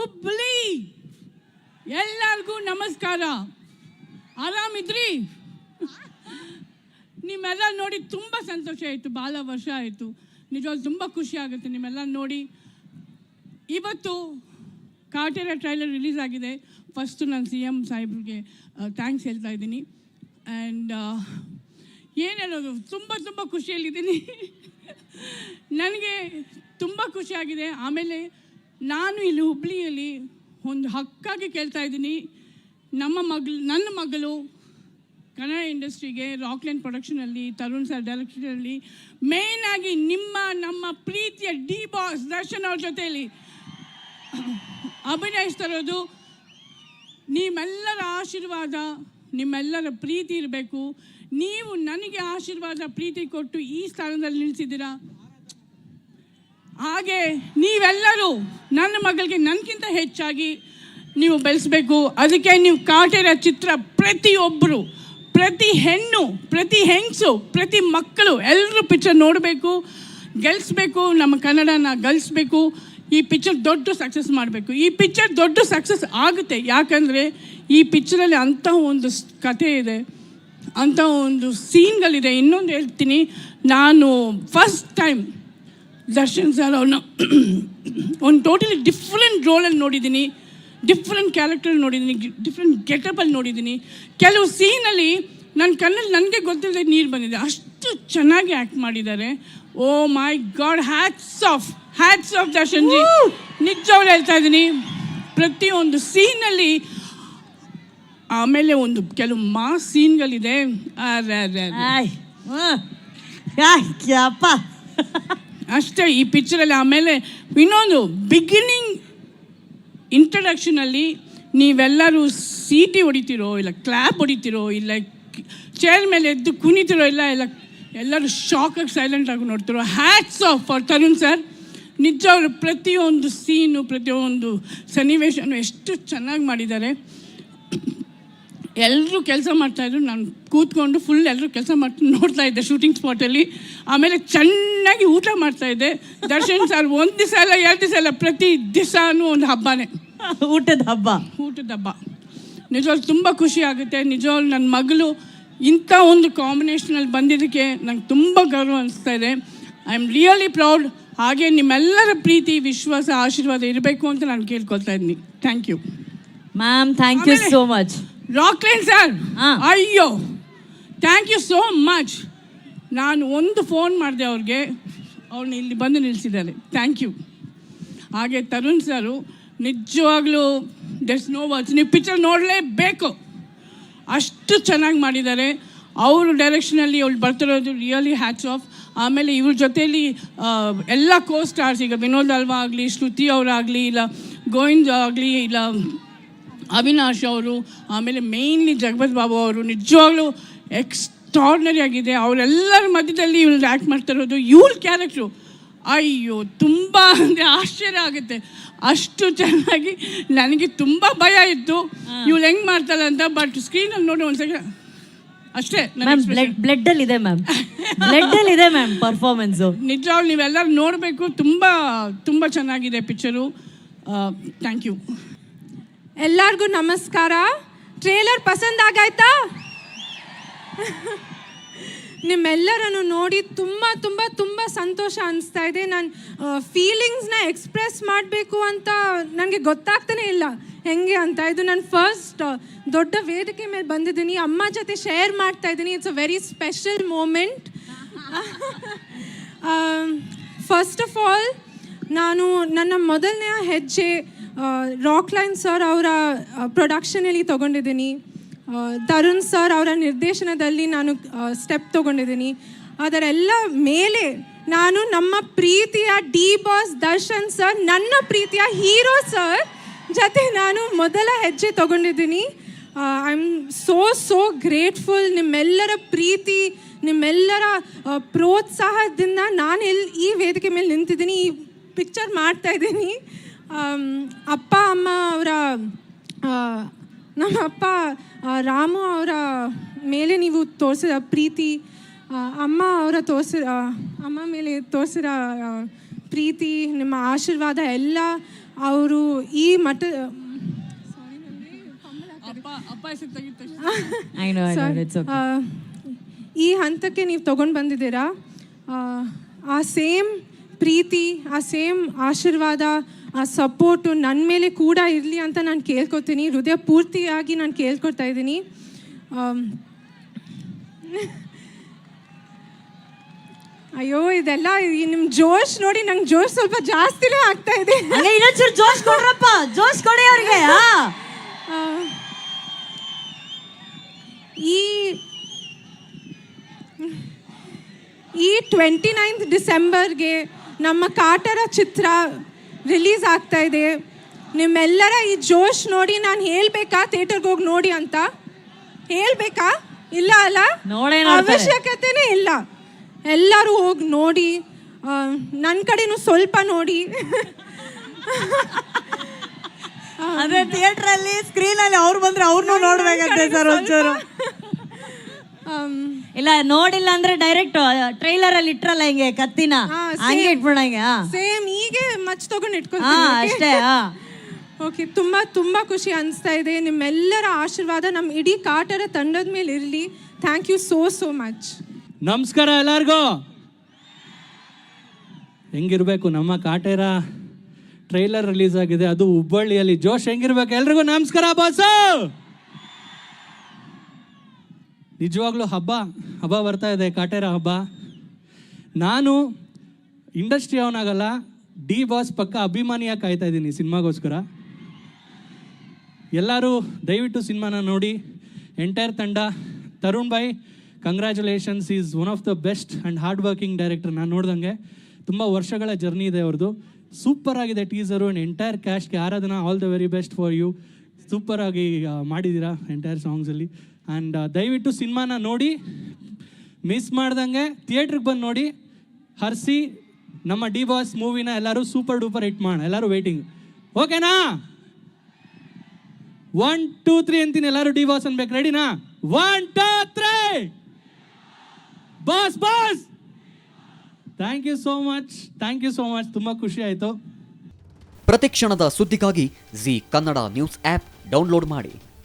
ಹುಬ್ಳಿ ಎಲ್ಲರಿಗೂ ನಮಸ್ಕಾರ. ಆರಾಮಿದ್ರಿ ನಿಮ್ಮೆಲ್ಲ ನೋಡಿ ತುಂಬ ಸಂತೋಷ ಆಯಿತು ಭಾಳ ವರ್ಷ ಆಯಿತು. ನಿಜವಾಗ್ಲೂ ತುಂಬ ಖುಷಿ ಆಗುತ್ತೆ ನಿಮ್ಮೆಲ್ಲ ನೋಡಿ. ಇವತ್ತು ಕಾಟೇರ ಟ್ರೈಲರ್ ರಿಲೀಸ್ ಆಗಿದೆ. ಫಸ್ಟು ನಾನು ಸಿ ಎಂ ಸಾಹೇಬ್ರಿಗೆ ಥ್ಯಾಂಕ್ಸ್ ಹೇಳ್ತಾ ಇದ್ದೀನಿ. ಆ್ಯಂಡ್ ಏನು ಹೇಳೋದು? ತುಂಬ ತುಂಬ ಖುಷಿಯಲ್ಲಿದ್ದೀನಿ. ನನಗೆ ತುಂಬ ಖುಷಿಯಾಗಿದೆ ಆಮೇಲೆ ನಾನು ಇಲ್ಲಿ ಹುಬ್ಳಿಯಲ್ಲಿ ಒಂದು ಹಕ್ಕಾಗಿ ಕೇಳ್ತಾ ಇದ್ದೀನಿ. ನಮ್ಮ ಮಗಳು, ನನ್ನ ಮಗಳು ಕನ್ನಡ ಇಂಡಸ್ಟ್ರಿಗೆ ರಾಕ್ಲೈನ್ ಪ್ರೊಡಕ್ಷನಲ್ಲಿ ತರುಣ್ ಸರ್ ಡೈರೆಕ್ಷನಲ್ಲಿ ಮೇಯ್ನ್ ಆಗಿ ನಿಮ್ಮ, ನಮ್ಮ ಪ್ರೀತಿಯ ಡಿ ಬಾಸ್ ದರ್ಶನ್ ಅವ್ರ ಜೊತೆಯಲ್ಲಿ ಅಭಿನಯಿಸ್ತಿರೋದು ನಿಮ್ಮೆಲ್ಲರ ಆಶೀರ್ವಾದ, ನಿಮ್ಮೆಲ್ಲರ ಪ್ರೀತಿ ಇರಬೇಕು. ನೀವು ನನಗೆ ಆಶೀರ್ವಾದ, ಪ್ರೀತಿ ಕೊಟ್ಟು ಈ ಸ್ಥಾನದಲ್ಲಿ ನಿಲ್ಲಿಸಿದ್ದೀರಾ ಹಾಗೆ ನೀವೆಲ್ಲರೂ ನನ್ನ ಮಗಳಿಗೆ ನನಗಿಂತ ಹೆಚ್ಚಾಗಿ ನೀವು ಬೆಳೆಸಬೇಕು. ಅದಕ್ಕೆ ನೀವು ಕಾಟೇರ ಚಿತ್ರ ಪ್ರತಿಯೊಬ್ಬರು ಪ್ರತಿ ಹೆಣ್ಣು, ಪ್ರತಿ ಹೆಂಗಸು, ಪ್ರತಿ ಮಕ್ಕಳು ಎಲ್ಲರೂ ಪಿಕ್ಚರ್ ನೋಡಬೇಕು ಗೆಲ್ಲಿಸ್ಬೇಕು ನಮ್ಮ ಕನ್ನಡನ ಗಳಿಸ್ಬೇಕು ಈ ಪಿಕ್ಚರ್ ದೊಡ್ಡ ಸಕ್ಸಸ್ ಮಾಡಬೇಕು. ಈ ಪಿಕ್ಚರ್ ದೊಡ್ಡ ಸಕ್ಸಸ್ ಆಗುತ್ತೆ. ಯಾಕಂದರೆ ಈ ಪಿಕ್ಚರಲ್ಲಿ ಅಂಥ ಒಂದು ಕಥೆ ಇದೆ, ಅಂಥ ಒಂದು ಸೀನ್ಗಳಿದೆ ಇನ್ನೊಂದು ಹೇಳ್ತೀನಿ. ನಾನು ಫಸ್ಟ್ ಟೈಮ್ ದರ್ಶನ್ ಸರ್ ಅವ್ರನ್ನ ಒಂದು ಟೋಟಲಿ ಡಿಫ್ರೆಂಟ್ ರೋಲಲ್ಲಿ ನೋಡಿದ್ದೀನಿ ಡಿಫ್ರೆಂಟ್ ಕ್ಯಾರೆಕ್ಟರ್ ನೋಡಿದ್ದೀನಿ ಡಿಫ್ರೆಂಟ್ ಗೆಟಪಲ್ಲಿ ನೋಡಿದ್ದೀನಿ ಕೆಲವು ಸೀನಲ್ಲಿ ನನ್ನ ಕಣ್ಣಲ್ಲಿ ನನಗೆ ಗೊತ್ತಿಲ್ಲದೆ ನೀರು ಬಂದಿದೆ. ಅಷ್ಟು ಚೆನ್ನಾಗಿ ಆ್ಯಕ್ಟ್ ಮಾಡಿದ್ದಾರೆ. ಓ my god hats off hats off Darshan ji. ನಿಜವಾಗ್ಲೂ ಹೇಳ್ತಾ ಇದ್ದೀನಿ ಪ್ರತಿಯೊಂದು ಸೀನಲ್ಲಿ ಆಮೇಲೆ ಒಂದು ಕೆಲವು ಮಾ ಸೀನ್ಗಳಿದೆ. ಅರೆ ಅರೆ ಅರೆ. ಅಷ್ಟೇ ಈ ಪಿಕ್ಚರಲ್ಲಿ ಆಮೇಲೆ ಇನ್ನೊಂದು ಬಿಗಿನಿಂಗ್ ಇಂಟ್ರಡಕ್ಷನಲ್ಲಿ ನೀವೆಲ್ಲರೂ ಸೀಟಿ ಹೊಡಿತೀರೋ, ಇಲ್ಲ ಕ್ಲ್ಯಾಪ್ ಹೊಡಿತೀರೋ, ಇಲ್ಲ ಚೇರ್ ಮೇಲೆ ಎದ್ದು ಕುಣಿತಿರೋ, ಇಲ್ಲ ಇಲ್ಲ ಎಲ್ಲರೂ ಶಾಕಾಗಿ ಸೈಲೆಂಟಾಗಿ ನೋಡ್ತಿರೋ hats off for Tarun sir ನಿಜ ಅವರು ಪ್ರತಿಯೊಂದು ಸೀನು ಪ್ರತಿಯೊಂದು ಸನ್ನಿವೇಶನು ಎಷ್ಟು ಚೆನ್ನಾಗಿ ಮಾಡಿದ್ದಾರೆ. ಎಲ್ಲರೂ ಕೆಲಸ ಮಾಡ್ತಾಯಿದ್ರು ನಾನು ಕೂತ್ಕೊಂಡು ಫುಲ್ ಎಲ್ಲರೂ ಕೆಲಸ ಮಾಡ್ಕೊಂಡು ನೋಡ್ತಾ ಇದ್ದೆ ಶೂಟಿಂಗ್ ಸ್ಪಾಟಲ್ಲಿ ಆಮೇಲೆ ಚೆನ್ನಾಗಿ ಊಟ ಮಾಡ್ತಾ ಇದ್ದೆ. ದರ್ಶನ್ ಸರ್ ಒಂದು ದಿವಸ ಅಲ್ಲ ಎರಡು ದಿವಸ ಅಲ್ಲ ಪ್ರತಿ ದಿವಸನೂ ಒಂದು ಹಬ್ಬನೇ. ಊಟದ ಹಬ್ಬ. ಊಟದ ಹಬ್ಬ. ನಿಜವಾಗ್ಲು ತುಂಬ ಖುಷಿ ಆಗುತ್ತೆ. ನಿಜವಾಗ್ಲು ನನ್ನ ಮಗಳು ಇಂಥ ಒಂದು ಕಾಂಬಿನೇಷನಲ್ಲಿ ಬಂದಿದ್ದಕ್ಕೆ ನಂಗೆ ತುಂಬ ಗೌರವ ಅನಿಸ್ತಾ ಇದೆ. ಐ ಆಮ್ ರಿಯಲಿ ಪ್ರೌಡ್ ಹಾಗೆ ನಿಮ್ಮೆಲ್ಲರ ಪ್ರೀತಿ ವಿಶ್ವಾಸ ಆಶೀರ್ವಾದ ಇರಬೇಕು ಅಂತ ನಾನು ಕೇಳ್ಕೊಳ್ತಾ ಇದ್ದೀನಿ. Thank you ma'am thank you so much Rockline sir ಹಾ. ಅಯ್ಯೋ. ಥ್ಯಾಂಕ್ ಯು ಸೋ ಮಚ್ ನಾನು ಒಂದು ಫೋನ್ ಮಾಡಿದೆ ಅವ್ರಿಗೆ. ಅವ್ರನ್ನ ಇಲ್ಲಿ ಬಂದು ನಿಲ್ಲಿಸಿದ್ದಾರೆ ಥ್ಯಾಂಕ್ ಯು ಹಾಗೆ ತರುಣ್ ಸರು ನಿಜವಾಗ್ಲೂ ದಟ್ಸ್ ನೋ ವರ್ಡ್ಸ್ ನೀವು ಪಿಕ್ಚರ್ ನೋಡಲೇಬೇಕು. ಅಷ್ಟು ಚೆನ್ನಾಗಿ ಮಾಡಿದ್ದಾರೆ. ಅವ್ರ ಡೈರೆಕ್ಷನಲ್ಲಿ ಅವ್ಳು ಬರ್ತಿರೋದು ರಿಯಲಿ ಹ್ಯಾಟ್ಸ್ ಆಫ್ ಆಮೇಲೆ ಇವ್ರ ಜೊತೆಯಲ್ಲಿ ಎಲ್ಲ ಕೋ ಸ್ಟಾರ್ಸ್ ಈಗ ವಿನೋದ್ ಅಲ್ವಾ ಆಗಲಿ ಶ್ರುತಿ ಅವರಾಗಲಿ ಇಲ್ಲ ಗೋವಿಂದ್ ಆಗಲಿ ಇಲ್ಲ ಅವಿನಾಶ್ ಅವರು ಆಮೇಲೆ ಮೇಯ್ನ್ಲಿ ಜಗಪತ್ ಬಾಬು ಅವರು ನಿಜವಾಗ್ಲೂ ಎಕ್ಸ್ಟ್ರಾರ್ನರಿ ಆಗಿದೆ. ಅವರೆಲ್ಲರ ಮಧ್ಯದಲ್ಲಿ ಇವ್ರು ಆ್ಯಕ್ಟ್ ಮಾಡ್ತಿರೋದು ಇವ್ರ ಕ್ಯಾರೆಕ್ಟ್ರು ಅಯ್ಯೋ ತುಂಬ ಅಂದರೆ ಆಶ್ಚರ್ಯ ಆಗುತ್ತೆ. ಅಷ್ಟು ಚೆನ್ನಾಗಿ ನನಗೆ ತುಂಬ ಭಯ ಇತ್ತು. ಇವ್ಳು ಹೆಂಗೆ ಮಾಡ್ತಾಳೆ ಅಂತ ಬಟ್ ಸ್ಕ್ರೀನಲ್ಲಿ ನೋಡಿ ಒಂದು ಸೆಕೆಂಡ್ ಅಷ್ಟೇ ಮ್ಯಾಮ್. ಬ್ಲಡ್ ಇದೆ ಮ್ಯಾಮ್ ಇದೆ ಮ್ಯಾಮ್ ಪರ್ಫಾರ್ಮೆನ್ಸು ನಿಜವಾಗ್ಲೂ ನೀವೆಲ್ಲರೂ ನೋಡಬೇಕು. ತುಂಬ ತುಂಬ ಚೆನ್ನಾಗಿದೆ ಪಿಕ್ಚರು ಥ್ಯಾಂಕ್ ಯು ಎಲ್ಲರಿಗೂ ನಮಸ್ಕಾರ. ಟ್ರೇಲರ್ ಪಸಂದ್ ಆಗಾಯ್ತಾ? ನಿಮ್ಮೆಲ್ಲರನ್ನು ನೋಡಿ ತುಂಬ ತುಂಬ ತುಂಬ ಸಂತೋಷ ಅನಿಸ್ತಾ ಇದೆ. ನಾನು ಫೀಲಿಂಗ್ಸ್ನ ಎಕ್ಸ್ಪ್ರೆಸ್ ಮಾಡಬೇಕು ಅಂತ ನನಗೆ ಗೊತ್ತಾಗ್ತಾನೆ ಇಲ್ಲ. ಹೆಂಗೆ ಅಂತ? ಇದು ನಾನು ಫಸ್ಟ್ ದೊಡ್ಡ ವೇದಿಕೆ ಮೇಲೆ ಬಂದಿದ್ದೀನಿ. ಅಮ್ಮ ಜೊತೆ ಶೇರ್ ಮಾಡ್ತಾ ಇದ್ದೀನಿ. It's a very special moment first of all ನಾನು ನನ್ನ ಮೊದಲನೆಯ ಹೆಜ್ಜೆ ರಾಕ್ಲೈನ್ ಸರ್ ಅವರ ಪ್ರೊಡಕ್ಷನಲ್ಲಿ ತೊಗೊಂಡಿದ್ದೀನಿ. ತರುಣ್ ಸರ್ ಅವರ ನಿರ್ದೇಶನದಲ್ಲಿ ನಾನು ಸ್ಟೆಪ್ ತೊಗೊಂಡಿದ್ದೀನಿ. ಅದರೆಲ್ಲ ಮೇಲೆ ನಾನು ನಮ್ಮ ಪ್ರೀತಿಯ ಡಿ ಬಾಸ್ ದರ್ಶನ್ ಸರ್ ನನ್ನ ಪ್ರೀತಿಯ ಹೀರೋ ಸರ್ ಜೊತೆ ನಾನು ಮೊದಲ ಹೆಜ್ಜೆ ತೊಗೊಂಡಿದ್ದೀನಿ. I am so so grateful ನಿಮ್ಮೆಲ್ಲರ ಪ್ರೀತಿ ನಿಮ್ಮೆಲ್ಲರ ಪ್ರೋತ್ಸಾಹದಿಂದ ನಾನು ಎಲ್ಲಿ ಈ ವೇದಿಕೆ ಮೇಲೆ ನಿಂತಿದ್ದೀನಿ. ಈ ಪಿಕ್ಚರ್ ಮಾಡ್ತಾ ಇದ್ದೀನಿ. ಆಮ್, ಅಪ್ಪ ಅಮ್ಮ ಅವರ ನಮ್ಮ ಅಪ್ಪ ಆ, ರಾಮು ಅವರ ಮೇಲೆ ನೀವು ತೋರಿಸಿದ ಪ್ರೀತಿ ಅಮ್ಮ ಅವರ ತೋರ್ಸಿ ಅಮ್ಮ ಮೇಲೆ ತೋರಿಸಿದ ಪ್ರೀತಿ ನಿಮ್ಮ ಆಶೀರ್ವಾದ ಎಲ್ಲ ಅವರು ಈ ಮಠ ಅಪ್ಪ ಅಪ್ಪ ಹೆಸರು ತೆಗಿತ I know I know Sorry. It's okay ಈ ಹಂತಕ್ಕೆ ನೀವು ತಗೊಂಡು ಬಂದಿದ್ದೀರಾ? ಆ ಸೇಮ್ ಪ್ರೀತಿ ಆ ಸೇಮ್ ಆಶೀರ್ವಾದ ಆ ಸಪೋರ್ಟು ನನ್ನ ಮೇಲೆ ಕೂಡ ಇರಲಿ ಅಂತ ನಾನು ಕೇಳ್ಕೊತೀನಿ. ಹೃದಯ ಪೂರ್ತಿಯಾಗಿ ನಾನು ಕೇಳ್ಕೊಳ್ತಾ ಇದ್ದೀನಿ. ಅಯ್ಯೋ ಇದೆಲ್ಲ ನಿಮ್ ನಿಮ್ಮ ಜೋಶ್ ನೋಡಿ ನಂಗೆ ಜೋಶ್ ಸ್ವಲ್ಪ ಜಾಸ್ತಿನೇ ಆಗ್ತಾ ಇದೆ. ಇನ್ನೊಂಚೂರು ಜೋಶ್ ಕೊಡ್ರಪ್ಪ. ಜೋಶ್ ಕೊಡಿ ಅವ್ರಿಗೆ ಈ ಈ ಟ್ವೆಂಟಿ ನೈನ್ತ್ ಡಿಸೆಂಬರ್ಗೆ ನಮ್ಮ ಕಾಟರ ಚಿತ್ರ ರಿಲೀಸ್ ಆಗ್ತಾ ಇದೆ. ನಿಮ್ಮೆಲ್ಲರ ಈ ಜೋಶ್ ನೋಡಿ ನಾನು ಹೇಳ್ಬೇಕಾ? ಥಿಯೇಟರ್ಗೆ ಹೋಗಿ ನೋಡಿ ಅಂತ. ಹೇಳ್ಬೇಕಾ? ಇಲ್ಲ ಅಲ್ಲ? ನೋಡೇ ಅವಶ್ಯಕತೆನೇ ಇಲ್ಲ. ಎಲ್ಲರೂ ಹೋಗಿ ನೋಡಿ ನನ್ನ ಕಡೆನೂ ಸ್ವಲ್ಪ ನೋಡಿ. ಅಂದ್ರೆ ಥಿಯೇಟ್ರಲ್ಲಿ ಸ್ಕ್ರೀನಲ್ಲಿ ಸ್ಕ್ರೀನ್ ಅಲ್ಲಿ ಅವ್ರು ಬಂದ್ರೆ ಅವ್ರನ್ನೂ ನೋಡ್ಬೇಕಂತೆ ಸರ್ ಒಂಚೂರು. ಇಲ್ಲ ನೋಡಿಲ್ಲ ಅಂದ್ರೆ ಡೈರೆಕ್ಟ್ ಟ್ರೈಲರ್ ಅಲ್ಲಿ ಇಟ್ರಲ್ಲ ಹಿಂಗೆ ಕತ್ತಿನ? ಹಾ, ಹಂಗೆ ಇಟ್ಬಿಡ ಇಟ್ಬಿಡಂಗೆ ಹಾ ಸೇಮ್ ಹೀಗೆ ಮಚ್ ತಗೊಂಡು ಹಾ ಇಟ್ಕೊಳ್ತೀನಿ ಅಷ್ಟೇ ಹಾ ಓಕೆ ತುಂಬ ತುಂಬ ಖುಷಿ ಅನಿಸ್ತಾ ಇದೆ. ನಿಮ್ಮೆಲ್ಲರ ಆಶೀರ್ವಾದ ನಮ್ಮ ಇಡೀ ಕಾಟರ ತಂಡದ ಮೇಲೆ ಇರಲಿ. Thank you so so much ನಮಸ್ಕಾರ ಎಲ್ಲರಿಗೂ. ಹೆಂಗಿರ್ಬೇಕು ನಮ್ಮ ಕಾಟೇರ ಟ್ರೈಲರ್ ರಿಲೀಸ್ ಆಗಿದೆ. ಅದು ಹುಬ್ಬಳ್ಳಿಯಲ್ಲಿ. ಜೋಶ್ ಹೆಂಗಿರ್ಬೇಕು? ಎಲ್ರಿಗೂ ನಮಸ್ಕಾರ ಬಾಸು ನಿಜವಾಗ್ಲೂ ಹಬ್ಬ ಹಬ್ಬ ಬರ್ತಾ ಇದೆ, ಕಾಟೇರ ಹಬ್ಬ. ನಾನು ಇಂಡಸ್ಟ್ರಿ ಅವನಾಗಲ್ಲ, ಡಿ ಬಾಸ್ ಪಕ್ಕ ಅಭಿಮಾನಿಯಾಗಿ ಕಾಯ್ತಾ ಇದ್ದೀನಿ ಸಿನಿಮಾಗೋಸ್ಕರ. ಎಲ್ಲರೂ ದಯವಿಟ್ಟು ಸಿನಿಮಾನ ನೋಡಿ. ಎಂಟೈರ್ ತಂಡ, ತರುಣ್ ಬಾಯ್ congratulations is one of the best and hard working director ನಾನು ನೋಡ್ದಂಗೆ. ತುಂಬ ವರ್ಷಗಳ ಜರ್ನಿ ಇದೆ ಅವ್ರದ್ದು ಸೂಪರ್ ಆಗಿದೆ teaser and entire ಕ್ಯಾಶ್ಗೆ Aradhana all the very best for you ಸೂಪರಾಗಿ ಮಾಡಿದ್ದೀರಾ ಎಂಟೈರ್ ಸಾಂಗ್ಸಲ್ಲಿ ಆ್ಯಂಡ್ ದಯವಿಟ್ಟು ಸಿನಿಮಾನ ನೋಡಿ ಮಿಸ್ ಮಾಡ್ದಂಗೆ ಥಿಯೇಟ್ರಿಗೆ ಬಂದು ನೋಡಿ ಹರ್ಸಿ ನಮ್ಮ ಡಿ ಬಾಸ್ ಮೂವಿನ ಎಲ್ಲರೂ ಸೂಪರ್ ಡೂಪರ್ ಹಿಟ್ ಮಾಡೋಣ ಎಲ್ಲರೂ ವೇಟಿಂಗ್ ಓಕೆನಾ ಒನ್ ಟೂ ತ್ರೀ ಅಂತೀನಿ ಎಲ್ಲರೂ ಡಿ ಬಾಸ್ ಅನ್ಬೇಕು. ರೆಡಿನಾ one two three boss boss thank you so much thank you so much ತುಂಬ ಖುಷಿ ಆಯಿತು. ಪ್ರತಿಕ್ಷಣದ ಸುದ್ದಿಗಾಗಿ Zee Kannada news app download ಮಾಡಿ.